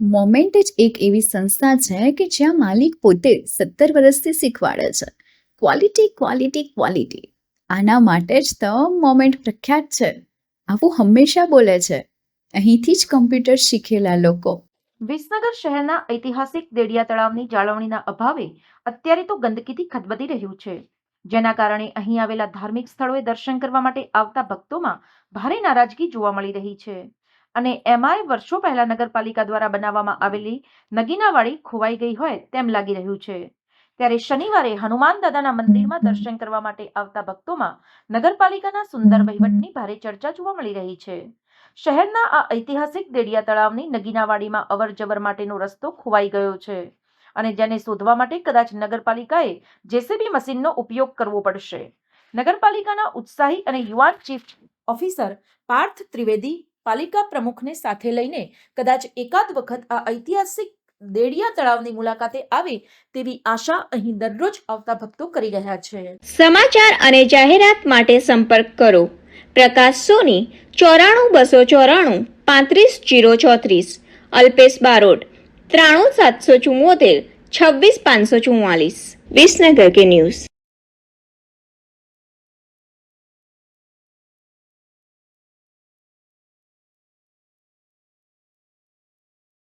Moment જ એક એવી સંસ્થા છે કે જ્યાં માલિક પોતે સત્તર વર્ષથી શીખવાડે છે. ક્વોલિટી ક્વોલિટી ક્વોલિટી આના માટે જ તો મોમેન્ટ પ્રખ્યાત છે. આવું હંમેશા બોલે છે. અહીંથી જ કમ્પ્યુટર શીખેલા લોકો. વિસનગર શહેરના ઐતિહાસિક દેડિયા તળાવની જાળવણીના અભાવે અત્યારે તો ગંદકીથી ખદબદી રહ્યું છે. જેના કારણે અહીં આવેલા ધાર્મિક સ્થળોએ દર્શન કરવા માટે આવતા ભક્તોમાં ભારે નારાજગી જોવા મળી રહી છે. અને એમાંય વર્ષો પહેલા નગરપાલિકા દ્વારા બનાવવામાં આવેલી નગીનાવાડી ખોવાઈ ગઈ હોય તેમ લાગી રહ્યું છે. ત્યારે શનિવારે હનુમાન દાદાના મંદિરમાં દર્શન કરવા માટે આવતા ભક્તોમાં નગરપાલિકાના સુંદર વહીવટની ભારે ચર્ચા જોવા મળી રહી છે. શહેરના આ ઐતિહાસિક દેડિયા તળાવની નગીનાવાડીમાં અવર જવર માટેનો રસ્તો ખોવાઈ ગયો છે અને જેને શોધવા માટે કદાચ નગરપાલિકાએ જેસીબી મશીનનો ઉપયોગ કરવો પડશે. નગરપાલિકાના ઉત્સાહી અને યુવાન ચીફ ઓફિસર પાર્થ ત્રિવેદી પાલિકા પ્રમુખને સાથે લઈને કદાચ એકાદ વખત આ ઐતિહાસિક દેડિયા તળાવની મુલાકાતે આવે તેવી આશા અહીં દરરોજ આવતા ભક્તો કરી રહ્યા છે. સમાચાર અને જાહેરાત માટે સંપર્ક કરો. પ્રકાશ સોની, ચોરાણું બસો ચોરાણું, પાંત્રીસ જીરો ચોત્રીસ. અલ્પેશ બારોટ, ત્રાણું સાતસો ચુમ્મોતેર છવ્વીસ પાંચસો ચુમ્માલીસ વિસનગર કે ન્યૂઝ.